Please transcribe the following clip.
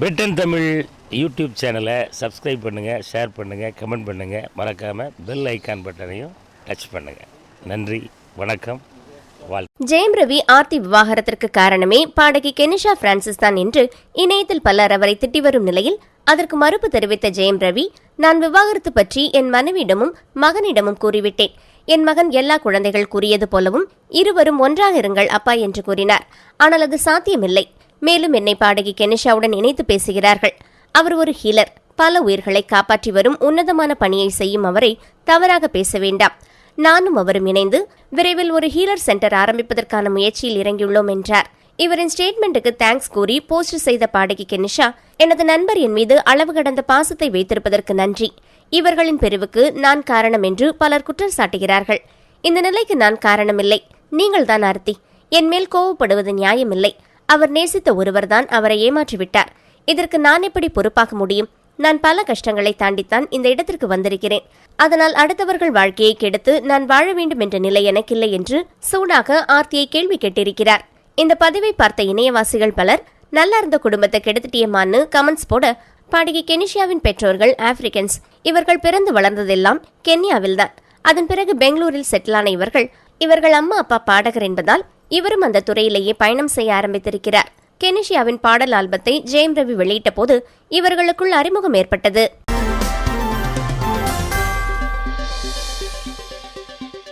பெட்டன் Tamil YouTube சேனலை subscribe பண்ணுங்கள் share பண்ணுங்கள் கமெண்ட் பண்ணுங்கள் மறக்காமல் பெல் ஐக்கான் பட்டனையும் டச் பண்ணுங்கள் நன்றி வணக்கம் ஜெயம் ரவி ஆர்த்தி விவாகரத்திற்கு காரணமே பாடகி கெனிஷா பிரான்சிஸ் தான் என்று இணையத்தில் பலர் அவரை திட்டி வரும் நிலையில் அதற்கு மறுப்பு தெரிவித்த ஜெயம் ரவி நான் விவாகரத்து பற்றி என் மனைவியிடமும் மகனிடமும் கூறிவிட்டேன். என் மகன் எல்லா குழந்தைகள் கூறியது போலவும் இருவரும் ஒன்றாக இருங்கள் அப்பா என்று கூறினார். ஆனால் அது சாத்தியமில்லை. மேலும் என்னை பாடகி கெனிஷாவுடன் இணைத்து பேசுகிறார்கள். அவர் ஒரு ஹீலர். பல உயிர்களை காப்பாற்றி வரும் உன்னதமான பணியை செய்யும் அவரை தவறாக பேச வேண்டாம். நானும் அவரும் இணைந்து விரைவில் ஒரு ஹீலர் சென்டர் ஆரம்பிப்பதற்கான முயற்சியில் இறங்கியுள்ளோம் என்றார். இவரின் ஸ்டேட்மெண்ட்டுக்கு தேங்க்ஸ் கூறி போஸ்ட் செய்த பாடகி கெனிஷா எனது நண்பர் என் மீது அளவு கடந்த பாசத்தை வைத்திருப்பதற்கு நன்றி. இவர்களின் பிரிவுக்கு நான் காரணம் என்று பலர் குற்றம் சாட்டுகிறார்கள். இந்த நிலைக்கு நான் காரணமில்லை. நீங்கள்தான் ஆர்த்தி. என் மேல் கோவப்படுவது நியாயமில்லை. அவர் நேசித்த ஒருவர்தான் அவரை ஏமாற்றிவிட்டார். இதற்கு நான் எப்படி பொறுப்பாக முடியும்? நான் பல கஷ்டங்களை தாண்டித்தான் இந்த இடத்திற்கு வந்திருக்கிறேன். அதனால் அடுத்தவர்கள் வாழ்க்கையை கெடுத்து நான் வாழ வேண்டும் என்ற நிலை எனக்கில்லை என்று சூடாக ஆர்த்தியை கேள்வி கேட்டிருக்கிறார். இந்த பதிவை பார்த்த இணையவாசிகள் பலர் நல்லா இருந்த குடும்பத்தை கெடுத்துட்டியமான்னு கமெண்ட்ஸ் போட பாடகி கெனிஷியாவின் பெற்றோர்கள் ஆப்பிரிக்கன்ஸ். இவர்கள் பிறந்து வளர்ந்ததெல்லாம் கென்யாவில்தான். அதன் பிறகு பெங்களூரில் செட்டிலான இவர்கள் இவர்கள் அம்மா அப்பா பாடகர் என்பதால் இவரும் அந்த துறையிலேயே பயணம் செய்ய ஆரம்பித்திருக்கிறார். கெனிஷியாவின் பாடல் ஆல்பத்தை ஜெயம் ரவி வெளியிட்ட போது இவர்களுக்குள் அறிமுகம் ஏற்பட்டது.